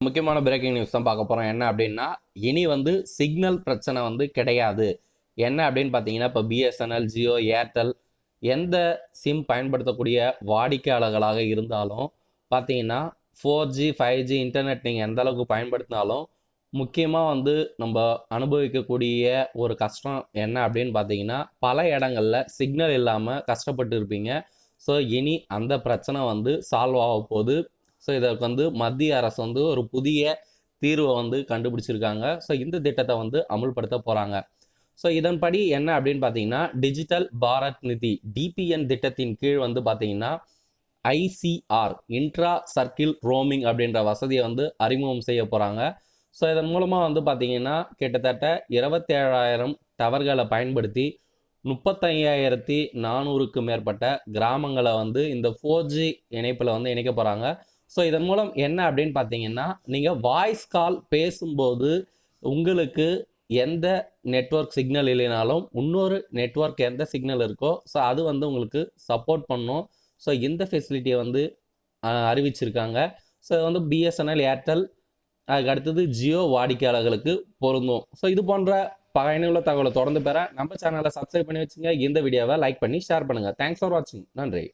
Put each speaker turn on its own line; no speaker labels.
முக்கியமான breaking news தான் பார்க்க போகிறோம் என்ன அப்படின்னா இனி வந்து சிக்னல் பிரச்சனை வந்து கிடையாது. என்ன அப்படின்னு பார்த்தீங்கன்னா இப்போ பிஎஸ்என்எல் ஜியோ ஏர்டெல் எந்த சிம் பயன்படுத்தக்கூடிய வாடிக்கையாளர்களாக இருந்தாலும் பார்த்தீங்கன்னா four G five G internet நீங்கள் எந்த அளவுக்கு பயன்படுத்தினாலும் முக்கியமாக வந்து நம்ம அனுபவிக்கக்கூடிய ஒரு கஷ்டம் என்ன அப்படின்னு பார்த்தீங்கன்னா பல இடங்களில் சிக்னல் இல்லாமல் கஷ்டப்பட்டு இருப்பீங்க. ஸோ இனி அந்த பிரச்சனை வந்து சால்வ் ஆக போகுது. ஸோ இதற்கு வந்து மத்திய அரசு வந்து ஒரு புதிய தீர்வை வந்து கண்டுபிடிச்சிருக்காங்க. ஸோ இந்த திட்டத்தை வந்து அமுல்படுத்த போகிறாங்க ஸோ இதன்படி என்ன அப்படின்னு பார்த்தீங்கன்னா டிஜிட்டல் பாரத் நிதி டிபிஎன் திட்டத்தின் கீழ் வந்து பார்த்தீங்கன்னா ஐசிஆர் இன்ட்ரா சர்க்கிள் ரோமிங் அப்படின்ற வசதியை வந்து அறிமுகம் செய்ய போகிறாங்க ஸோ இதன் மூலமாக வந்து பார்த்தீங்கன்னா கிட்டத்தட்ட இருபத்தேழாயிரம் டவர்களை பயன்படுத்தி முப்பத்தையாயிரத்தி நானூறுக்கு மேற்பட்ட கிராமங்களை வந்து இந்த ஃபோர் ஜி இணைப்பில் வந்து இணைக்க போகிறாங்க ஸோ இதன் மூலம் என்ன அப்படின்னு பார்த்தீங்கன்னா நீங்கள் வாய்ஸ் கால் பேசும்போது உங்களுக்கு எந்த நெட்வொர்க் சிக்னல் இல்லைனாலும் இன்னொரு நெட்வொர்க் எந்த சிக்னல் இருக்கோ ஸோ அது வந்து உங்களுக்கு சப்போர்ட் பண்ணும். ஸோ இந்த ஃபெசிலிட்டியை வந்து அறிவிச்சிருக்காங்க. ஸோ வந்து பிஎஸ்என்எல் ஏர்டெல் அதுக்கு அடுத்தது ஜியோ வாடிக்கையாளர்களுக்கு பொருந்தும். ஸோ இது போன்ற பயனுள்ள தகவலை தொடர்ந்து பெற நம்ம சேனலை சப்ஸ்கிரைப் பண்ணி வச்சுங்க. இந்த வீடியோவை லைக் பண்ணி ஷேர் பண்ணுங்கள் தேங்க்ஸ் ஃபார் வாட்சிங் நன்றி.